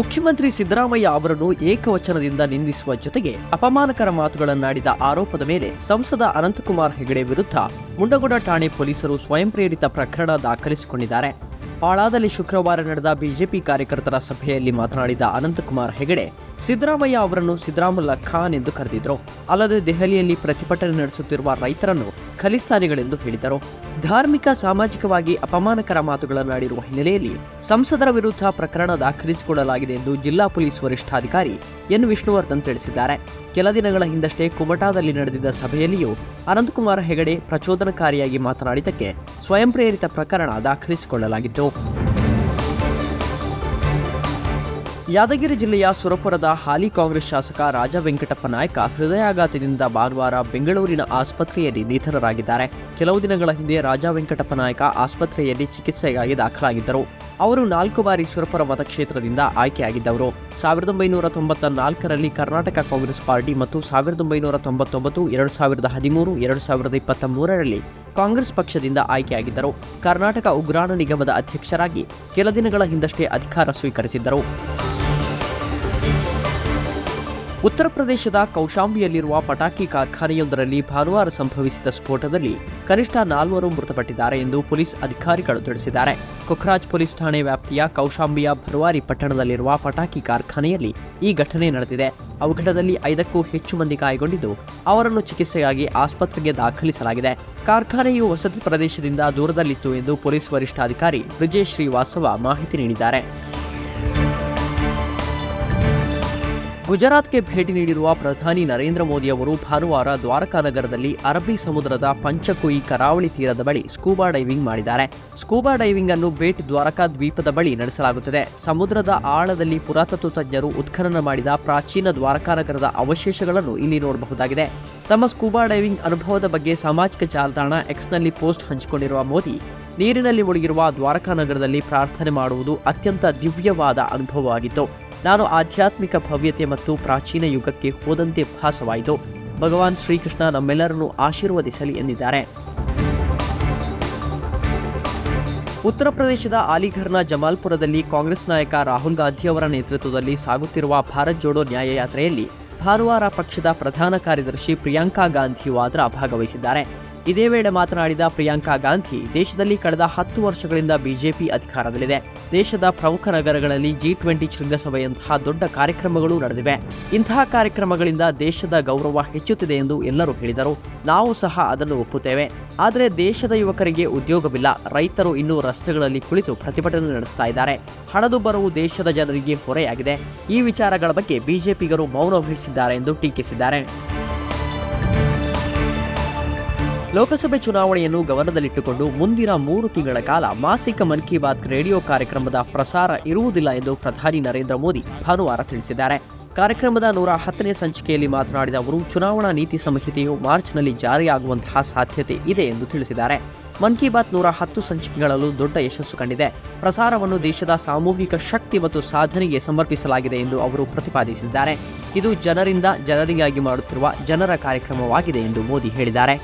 ಮುಖ್ಯಮಂತ್ರಿ ಸಿದ್ದರಾಮಯ್ಯ ಅವರನ್ನು ಏಕವಚನದಿಂದ ನಿಂದಿಸುವ ಜೊತೆಗೆ ಅಪಮಾನಕರ ಮಾತುಗಳನ್ನಾಡಿದ ಆರೋಪದ ಮೇಲೆ ಸಂಸದ ಅನಂತಕುಮಾರ್ ಹೆಗಡೆ ವಿರುದ್ಧ ಮುಂಡಗೋಡ ಠಾಣೆ ಪೊಲೀಸರು ಸ್ವಯಂ ಪ್ರೇರಿತ ಪ್ರಕರಣ ದಾಖಲಿಸಿಕೊಂಡಿದ್ದಾರೆ. ಪಾಳಾದಲ್ಲಿ ಶುಕ್ರವಾರ ನಡೆದ ಬಿಜೆಪಿ ಕಾರ್ಯಕರ್ತರ ಸಭೆಯಲ್ಲಿ ಮಾತನಾಡಿದ ಅನಂತಕುಮಾರ್ ಹೆಗಡೆ, ಸಿದ್ದರಾಮಯ್ಯ ಅವರನ್ನು ಸಿದ್ದರಾಮುಲ್ಲಾ ಖಾನ್ ಎಂದು ಕರೆದಿದ್ದರು. ಅಲ್ಲದೆ ದೆಹಲಿಯಲ್ಲಿ ಪ್ರತಿಭಟನೆ ನಡೆಸುತ್ತಿರುವ ರೈತರನ್ನು ಖಲಿಸ್ತಾನಿಗಳೆಂದು ಹೇಳಿದರು. ಧಾರ್ಮಿಕ, ಸಾಮಾಜಿಕವಾಗಿ ಅಪಮಾನಕರ ಮಾತುಗಳನ್ನಾಡಿರುವ ಹಿನ್ನೆಲೆಯಲ್ಲಿ ಸಂಸದರ ವಿರುದ್ಧ ಪ್ರಕರಣ ದಾಖಲಿಸಿಕೊಳ್ಳಲಾಗಿದೆ ಎಂದು ಜಿಲ್ಲಾ ಪೊಲೀಸ್ ವರಿಷ್ಠಾಧಿಕಾರಿ ಎನ್. ವಿಷ್ಣುವರ್ಧನ್ ತಿಳಿಸಿದ್ದಾರೆ. ಕೆಲ ದಿನಗಳ ಹಿಂದಷ್ಟೇ ಕುಮಟಾದಲ್ಲಿ ನಡೆದಿದ್ದ ಸಭೆಯಲ್ಲಿಯೂ ಅನಂತಕುಮಾರ್ ಹೆಗಡೆ ಪ್ರಚೋದನಕಾರಿಯಾಗಿ ಮಾತನಾಡಿದ್ದಕ್ಕೆ ಸ್ವಯಂ ಪ್ರೇರಿತ ಪ್ರಕರಣ ದಾಖಲಿಸಿಕೊಳ್ಳಲಾಗಿತ್ತು. ಯಾದಗಿರಿ ಜಿಲ್ಲೆಯ ಸುರಪುರದ ಹಾಲಿ ಕಾಂಗ್ರೆಸ್ ಶಾಸಕ ರಾಜ ವೆಂಕಟಪ್ಪ ನಾಯಕ ಹೃದಯಾಘಾತದಿಂದ ಭಾನುವಾರ ಬೆಂಗಳೂರಿನ ಆಸ್ಪತ್ರೆಯಲ್ಲಿ ನಿಧನರಾಗಿದ್ದಾರೆ. ಕೆಲವು ದಿನಗಳ ಹಿಂದೆ ರಾಜ ವೆಂಕಟಪ್ಪ ನಾಯಕ ಆಸ್ಪತ್ರೆಯಲ್ಲಿ ಚಿಕಿತ್ಸೆಗಾಗಿ ದಾಖಲಾಗಿದ್ದರು. ಅವರು ನಾಲ್ಕು ಬಾರಿ ಸುರಪುರ ಮತಕ್ಷೇತ್ರದಿಂದ ಆಯ್ಕೆಯಾಗಿದ್ದವರು. ಸಾವಿರದ ಒಂಬೈನೂರ ತೊಂಬತ್ತ ನಾಲ್ಕರಲ್ಲಿ ಕರ್ನಾಟಕ ಕಾಂಗ್ರೆಸ್ ಪಾರ್ಟಿ ಮತ್ತು ಸಾವಿರದ ಒಂಬೈನೂರ ತೊಂಬತ್ತೊಂಬತ್ತು, ಎರಡು ಸಾವಿರದ ಹದಿಮೂರು, ಎರಡು ಸಾವಿರದ ಇಪ್ಪತ್ತ ಮೂರರಲ್ಲಿ ಕಾಂಗ್ರೆಸ್ ಪಕ್ಷದಿಂದ ಆಯ್ಕೆಯಾಗಿದ್ದರು. ಕರ್ನಾಟಕ ಉಗ್ರಾಣ ನಿಗಮದ ಅಧ್ಯಕ್ಷರಾಗಿ ಕೆಲ ದಿನಗಳ ಹಿಂದಷ್ಟೇ ಅಧಿಕಾರ ಸ್ವೀಕರಿಸಿದ್ದರು. ಉತ್ತರ ಪ್ರದೇಶದ ಕೌಶಾಂಬಿಯಲ್ಲಿರುವ ಪಟಾಕಿ ಕಾರ್ಖಾನೆಯೊಂದರಲ್ಲಿ ಭಾನುವಾರ ಸಂಭವಿಸಿದ ಸ್ಫೋಟದಲ್ಲಿ ಕನಿಷ್ಠ ನಾಲ್ವರು ಮೃತಪಟ್ಟಿದ್ದಾರೆ ಎಂದು ಪೊಲೀಸ್ ಅಧಿಕಾರಿಗಳು ತಿಳಿಸಿದ್ದಾರೆ. ಕೊಖ್ರಾಜ್ ಪೊಲೀಸ್ ಠಾಣೆ ವ್ಯಾಪ್ತಿಯ ಕೌಶಾಂಬಿಯ ಭರ್ವಾರಿ ಪಟ್ಟಣದಲ್ಲಿರುವ ಪಟಾಕಿ ಕಾರ್ಖಾನೆಯಲ್ಲಿ ಈ ಘಟನೆ ನಡೆದಿದೆ. ಅವಘಡದಲ್ಲಿ ಐದಕ್ಕೂ ಹೆಚ್ಚು ಮಂದಿ ಗಾಯಗೊಂಡಿದ್ದು, ಅವರನ್ನು ಚಿಕಿತ್ಸೆಗಾಗಿ ಆಸ್ಪತ್ರೆಗೆ ದಾಖಲಿಸಲಾಗಿದೆ. ಕಾರ್ಖಾನೆಯು ವಸತಿ ಪ್ರದೇಶದಿಂದ ದೂರದಲ್ಲಿತ್ತು ಎಂದು ಪೊಲೀಸ್ ವರಿಷ್ಠಾಧಿಕಾರಿ ಬ್ರಿಜೇಶ್ ಶ್ರೀವಾಸ್ತವ ಮಾಹಿತಿ ನೀಡಿದ್ದಾರೆ. ಗುಜರಾತ್ಗೆ ಭೇಟಿ ನೀಡಿರುವ ಪ್ರಧಾನಿ ನರೇಂದ್ರ ಮೋದಿ ಅವರು ಭಾನುವಾರ ದ್ವಾರಕಾ ನಗರದಲ್ಲಿ ಅರಬ್ಬಿ ಸಮುದ್ರದ ಪಂಚಕುಯಿ ಕರಾವಳಿ ತೀರದ ಬಳಿ ಸ್ಕೂಬಾ ಡೈವಿಂಗ್ ಮಾಡಿದ್ದಾರೆ. ಸ್ಕೂಬಾ ಡೈವಿಂಗ್ ಅನ್ನು ಬೇಟ್ ದ್ವಾರಕಾ ದ್ವೀಪದ ಬಳಿ ನಡೆಸಲಾಗುತ್ತದೆ. ಸಮುದ್ರದ ಆಳದಲ್ಲಿ ಪುರಾತತ್ವ ತಜ್ಞರು ಉತ್ಖನನ ಮಾಡಿದ ಪ್ರಾಚೀನ ದ್ವಾರಕಾ ನಗರದ ಅವಶೇಷಗಳನ್ನು ಇಲ್ಲಿ ನೋಡಬಹುದಾಗಿದೆ. ತಮ್ಮ ಸ್ಕೂಬಾ ಡೈವಿಂಗ್ ಅನುಭವದ ಬಗ್ಗೆ ಸಾಮಾಜಿಕ ಜಾಲತಾಣ ಎಕ್ಸ್ನಲ್ಲಿ ಪೋಸ್ಟ್ ಹಂಚಿಕೊಂಡಿರುವ ಮೋದಿ, ನೀರಿನಲ್ಲಿ ಮುಳುಗಿರುವ ದ್ವಾರಕಾ ನಗರದಲ್ಲಿ ಪ್ರಾರ್ಥನೆ ಮಾಡುವುದು ಅತ್ಯಂತ ದಿವ್ಯವಾದ ಅನುಭವವಾಗಿತ್ತು. ನಾನು ಆಧ್ಯಾತ್ಮಿಕ ಭವ್ಯತೆ ಮತ್ತು ಪ್ರಾಚೀನ ಯುಗಕ್ಕೆ ಹೋದಂತೆ ಭಾಸವಾಯಿತು. ಭಗವಾನ್ ಶ್ರೀಕೃಷ್ಣ ನಮ್ಮೆಲ್ಲರನ್ನು ಆಶೀರ್ವದಿಸಲಿ ಎಂದಿದ್ದಾರೆ. ಉತ್ತರ ಪ್ರದೇಶದ ಅಲಿಘರ್ನ ಜಮಾಲ್ಪುರದಲ್ಲಿ ಕಾಂಗ್ರೆಸ್ ನಾಯಕ ರಾಹುಲ್ ಗಾಂಧಿ ಅವರ ನೇತೃತ್ವದಲ್ಲಿ ಸಾಗುತ್ತಿರುವ ಭಾರತ್ ಜೋಡೋ ನ್ಯಾಯಯಾತ್ರೆಯಲ್ಲಿ ಭಾನುವಾರ ಪಕ್ಷದ ಪ್ರಧಾನ ಕಾರ್ಯದರ್ಶಿ ಪ್ರಿಯಾಂಕಾ ಗಾಂಧಿ ವಾದ್ರಾ ಭಾಗವಹಿಸಿದ್ದಾರೆ. ಇದೇ ವೇಳೆ ಮಾತನಾಡಿದ ಪ್ರಿಯಾಂಕಾ ಗಾಂಧಿ, ದೇಶದಲ್ಲಿ ಕಳೆದ ಹತ್ತು ವರ್ಷಗಳಿಂದ ಬಿಜೆಪಿ ಅಧಿಕಾರದಲ್ಲಿದೆ. ದೇಶದ ಪ್ರಮುಖ ನಗರಗಳಲ್ಲಿ ಜಿ ಟ್ವೆಂಟಿ ಶೃಂಗಸಭೆಯಂತಹ ದೊಡ್ಡ ಕಾರ್ಯಕ್ರಮಗಳು ನಡೆದಿವೆ. ಇಂತಹ ಕಾರ್ಯಕ್ರಮಗಳಿಂದ ದೇಶದ ಗೌರವ ಹೆಚ್ಚುತ್ತಿದೆ ಎಂದು ಎಲ್ಲರೂ ಹೇಳಿದರು. ನಾವು ಸಹ ಅದನ್ನು ಒಪ್ಪುತ್ತೇವೆ. ಆದರೆ ದೇಶದ ಯುವಕರಿಗೆ ಉದ್ಯೋಗವಿಲ್ಲ. ರೈತರು ಇನ್ನೂ ರಸ್ತೆಗಳಲ್ಲಿ ಕುಳಿತು ಪ್ರತಿಭಟನೆ ನಡೆಸ್ತಾ ಇದ್ದಾರೆ. ಹಣದುಬ್ಬರವು ದೇಶದ ಜನರಿಗೆ ಹೊರೆಯಾಗಿದೆ. ಈ ವಿಚಾರಗಳ ಬಗ್ಗೆ ಬಿಜೆಪಿಗರು ಮೌನ ವಹಿಸಿದ್ದಾರೆ ಎಂದು ಟೀಕಿಸಿದ್ದಾರೆ. ಲೋಕಸಭೆ ಚುನಾವಣೆಯನ್ನು ಗಮನದಲ್ಲಿಟ್ಟುಕೊಂಡು ಮುಂದಿನ ಮೂರು ತಿಂಗಳ ಕಾಲ ಮಾಸಿಕ ಮನ್ ಕಿ ಬಾತ್ ರೇಡಿಯೋ ಕಾರ್ಯಕ್ರಮದ ಪ್ರಸಾರ ಇರುವುದಿಲ್ಲ ಎಂದು ಪ್ರಧಾನಿ ನರೇಂದ್ರ ಮೋದಿ ಭಾನುವಾರ ತಿಳಿಸಿದ್ದಾರೆ. ಕಾರ್ಯಕ್ರಮದ ನೂರ ಹತ್ತನೇ ಸಂಚಿಕೆಯಲ್ಲಿ ಮಾತನಾಡಿದ ಅವರು, ಚುನಾವಣಾ ನೀತಿ ಸಂಹಿತೆಯು ಮಾರ್ಚ್ನಲ್ಲಿ ಜಾರಿಯಾಗುವಂತಹ ಸಾಧ್ಯತೆ ಇದೆ ಎಂದು ತಿಳಿಸಿದ್ದಾರೆ. ಮನ್ ಕಿ ಬಾತ್ ನೂರ ಹತ್ತು ಸಂಚಿಕೆಗಳಲ್ಲೂ ದೊಡ್ಡ ಯಶಸ್ಸು ಕಂಡಿದೆ. ಪ್ರಸಾರವನ್ನು ದೇಶದ ಸಾಮೂಹಿಕ ಶಕ್ತಿ ಮತ್ತು ಸಾಧನೆಗೆ ಸಮರ್ಪಿಸಲಾಗಿದೆ ಎಂದು ಅವರು ಪ್ರತಿಪಾದಿಸಿದ್ದಾರೆ. ಇದು ಜನರಿಂದ ಜನರಿಗಾಗಿ ಮಾಡುತ್ತಿರುವ ಜನರ ಕಾರ್ಯಕ್ರಮವಾಗಿದೆ ಎಂದು ಮೋದಿ ಹೇಳಿದ್ದಾರೆ.